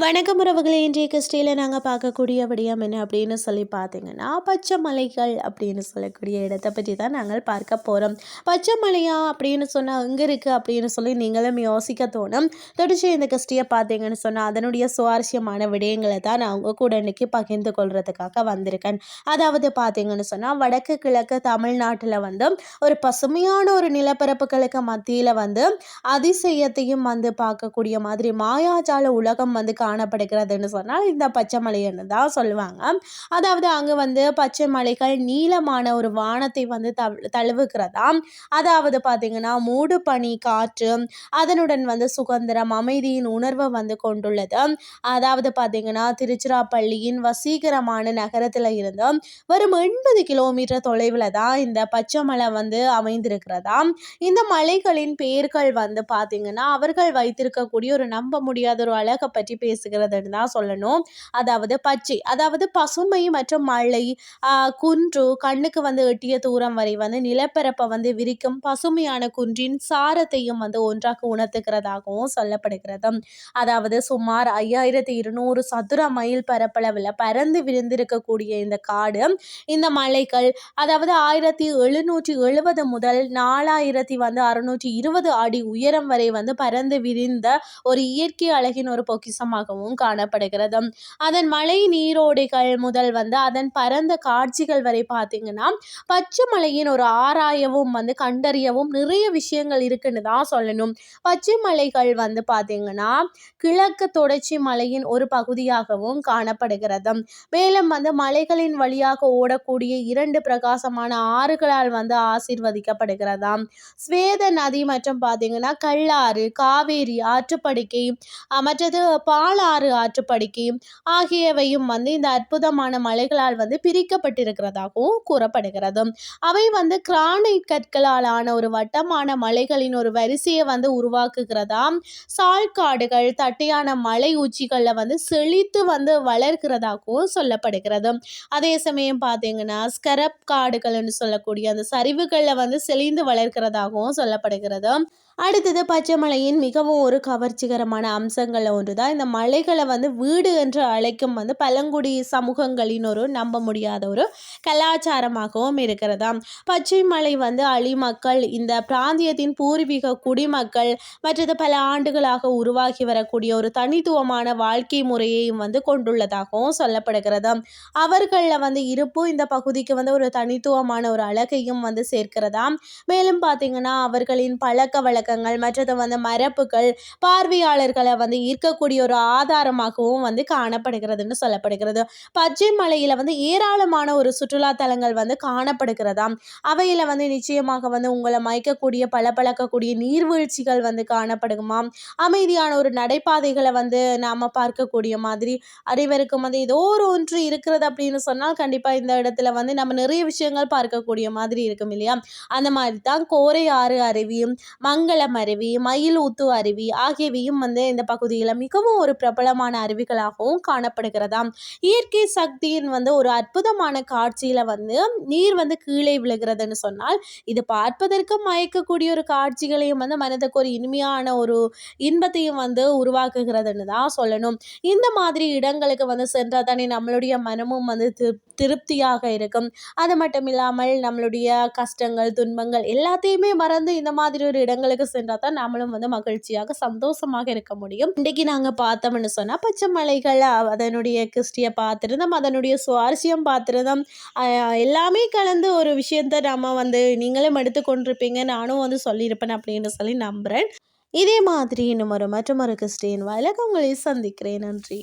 வணக்கம் உறவுகளே இன்றைய கிறிஸ்டியில் நாங்கள் பார்க்கக்கூடிய விடயம் என்ன அப்படின்னு சொல்லி பார்த்தீங்கன்னா பச்சை மலைகள் அப்படின்னு சொல்லக்கூடிய இடத்தை பற்றி தான் நாங்கள் பார்க்க போகிறோம் பச்சை மலையா அப்படின்னு சொன்னால் எங்கே இருக்குது அப்படின்னு சொல்லி நீங்களும் யோசிக்க தோணும். தொடர்ச்சி இந்த கிறிஸ்டியை பார்த்தீங்கன்னு சொன்னால் அதனுடைய சுவாரஸ்யமான விடயங்களை தான் நான் உங்கள் கூட இன்றைக்கி பகிர்ந்து கொள்றதுக்காக வந்திருக்கேன். அதாவது பார்த்தீங்கன்னு சொன்னால் வடக்கு கிழக்கு தமிழ்நாட்டில் வந்து ஒரு பசுமையான ஒரு நிலப்பரப்புகளுக்கு மத்தியில் வந்து அதிசயத்தையும் வந்து பார்க்கக்கூடிய மாதிரி மாயாஜால உலகம் வந்து காணப்படுகிறதுன்னு சொன்னால் இந்த பச்சை மலைன்னு தான் சொல்லுவாங்க. அதாவது அங்கே வந்து பச்சை மலைகள் நீளமான ஒரு வானத்தை வந்து தழுவுகிறதா? அதாவது பார்த்திங்கன்னா மூடு பனி காற்று அதனுடன் வந்து சுதந்திரம் அமைதியின் உணர்வை வந்து கொண்டுள்ளது. அதாவது பார்த்திங்கன்னா திருச்சிராப்பள்ளியின் வசீகரமான நகரத்தில் இருந்து வரும் எண்பது கிலோமீட்டர் தொலைவில் தான் இந்த பச்சை மலை வந்து அமைந்திருக்கிறதாம் இந்த மலைகளின் பெயர்கள் வந்து பார்த்திங்கன்னா அவர்கள் வைத்திருக்கக்கூடிய ஒரு நம்ப முடியாத ஒரு அழகை பற்றி பேசுகிறதுன்னு தான் சொல்லணும். அதாவது பச்சை அதாவது பசுமை மற்றும் மழை குன்று கண்ணுக்கு வந்து எட்டிய தூரம் வரை வந்து நிலப்பரப்பை வந்து விரிக்கும் பசுமையான குன்றின் சாரத்தையும் வந்து ஒன்றாக உணர்த்துகிறதாகவும் சொல்லப்படுகிறது. அதாவது சுமார் ஐயாயிரத்தி இருநூறு சதுர மைல் பரப்பளவில் பறந்து விரிந்திருக்கக்கூடிய இந்த காடு இந்த மலைகள் அதாவது ஆயிரத்தி எழுநூற்றி எழுபது முதல் நாலாயிரத்தி வந்து அறுநூற்றி இருபது அடி உயரம் வரை வந்து பறந்து விரிந்த ஒரு இயற்கை அழகின் ஒரு பொக்கிசமாக அதிகமாகவும் காணப்படுகிறது. அதன் மலை நீரோடைகள் முதல் வந்து அதன் பரந்த காட்சிகள் வரை பார்த்தீங்கன்னா பச்சை மலையின் ஒரு ஆராயவும் வந்து கண்டறியவும் நிறைய விஷயங்கள் இருக்குன்னு தான் சொல்லணும். பச்சை மலைகள் வந்து பார்த்தீங்கன்னா கிழக்கு தொடர்ச்சி மலையின் ஒரு பகுதியாகவும் காணப்படுகிறது. மேலும் வந்து மலைகளின் வழியாக ஓடக்கூடிய இரண்டு பிரகாசமான ஆறுகளால் வந்து ஆசிர்வதிக்கப்படுகிறதாம் ஸ்வேத நதி மற்றும் பார்த்தீங்கன்னா கல்லாறு காவேரி ஆற்றுப்படுக்கை மற்றது பா பாலாறு ஆற்றுப்படுக்கை ஆகியவையும் வந்து இந்த அற்புதமான மலைகளால் வந்து பிரிக்கப்பட்டிருக்கிறதாகவும் கூறப்படுகிறது. அவை வந்து கிரானைட் கற்களால் ஆன ஒரு வட்டமான மலைகளின் ஒரு வரிசையை வந்து உருவாக்குகிறதா? சால்காடுகள் தட்டையான மலை உச்சிகளில் வந்து செழித்து வந்து வளர்கிறதாகவும் சொல்லப்படுகிறது. அதே சமயம் பார்த்தீங்கன்னா ஸ்கரப் காடுகள்னு சொல்லக்கூடிய அந்த சரிவுகளில் வந்து செழிந்து வளர்க்கிறதாகவும் சொல்லப்படுகிறது. அடுத்தது பச்சைமலையின் மிகவும் ஒரு கவர்ச்சிகரமான அம்சங்களில் ஒன்று தான் இந்த மலைகளை வந்து வீடு என்று அழைக்கும் வந்து பழங்குடி சமூகங்களின் ஒரு நம்ப முடியாத ஒரு கலாச்சாரமாகவும் இருக்கிறதா பச்சை மலை வந்து அழி மக்கள் இந்த பிராந்தியத்தின் பூர்வீக குடிமக்கள் மற்றது பல ஆண்டுகளாக உருவாகி வரக்கூடிய ஒரு தனித்துவமான வாழ்க்கை முறையையும் வந்து கொண்டுள்ளதாகவும் சொல்லப்படுகிறது அவர்களில் வந்து இருப்பு இந்த பகுதிக்கு வந்து ஒரு தனித்துவமான ஒரு அழகையும் வந்து சேர்க்கிறதாம். மேலும் பார்த்தீங்கன்னா அவர்களின் பழக்க வழக்க பழக்கங்கள் மற்றது வந்து மரப்புகள் பார்வையாளர்களை வந்து ஈர்க்கக்கூடிய ஒரு ஆதாரமாகவும் வந்து காணப்படுகிறதுன்னு சொல்லப்படுகிறது. பச்சை மலையில் வந்து ஏராளமான ஒரு சுற்றுலா தலங்கள் வந்து காணப்படுகிறதாம் அவையில் வந்து நிச்சயமாக வந்து உங்களை மயக்கக்கூடிய பல பழக்கக்கூடிய நீர்வீழ்ச்சிகள் வந்து காணப்படுமாம் அமைதியான ஒரு நடைபாதைகளை வந்து நாம் பார்க்கக்கூடிய மாதிரி அனைவருக்கும் வந்து ஏதோ ஒரு ஒன்று இருக்கிறது அப்படின்னு சொன்னால் கண்டிப்பாக இந்த இடத்துல வந்து நம்ம நிறைய விஷயங்கள் பார்க்கக்கூடிய மாதிரி இருக்கும் இல்லையா? அந்த மாதிரி தான் கோரை ஆறு அருவியும் மங்கள மங்களம் அருவி மயில் ஊத்து அருவி ஆகியவையும் வந்து இந்த பகுதியில் மிகவும் ஒரு பிரபலமான அருவிகளாகவும் காணப்படுகிறதாம். இயற்கை சக்தியின் வந்து ஒரு அற்புதமான காட்சியில் வந்து நீர் வந்து கீழே விழுகிறதுன்னு சொன்னால் இது பார்ப்பதற்கு மயக்கக்கூடிய ஒரு காட்சிகளையும் வந்து மனதுக்கு ஒரு இனிமையான ஒரு இன்பத்தையும் வந்து உருவாக்குகிறதுன்னு தான் சொல்லணும். இந்த மாதிரி இடங்களுக்கு வந்து சென்றால் தானே நம்மளுடைய மனமும் வந்து திருப்தியாக இருக்கும். அது மட்டும் இல்லாமல் நம்மளுடைய கஷ்டங்கள் துன்பங்கள் எல்லாத்தையுமே மறந்து இந்த மாதிரி ஒரு இடங்களுக்கு சென்றால் தான் நம்மளும் வந்து மகிழ்ச்சியாக சந்தோஷமாக இருக்க முடியும். இன்றைக்கி நாங்கள் பார்த்தோம்னு சொன்னால் பச்சை மலைகள் அதனுடைய கிறிஸ்டியை பார்த்துருந்தோம் அதனுடைய சுவாரஸ்யம் பார்த்துருந்தோம் எல்லாமே கலந்து ஒரு விஷயத்த நம்ம வந்து நீங்களும் எடுத்துக்கொண்டிருப்பீங்க நானும் வந்து சொல்லியிருப்பேன் அப்படின்னு சொல்லி நம்புகிறேன் இதே மாதிரி இன்னும் ஒரு மற்றும் ஒரு கிறிஸ்டியன் வழக்கம் உங்களை சந்திக்கிறேன். நன்றி.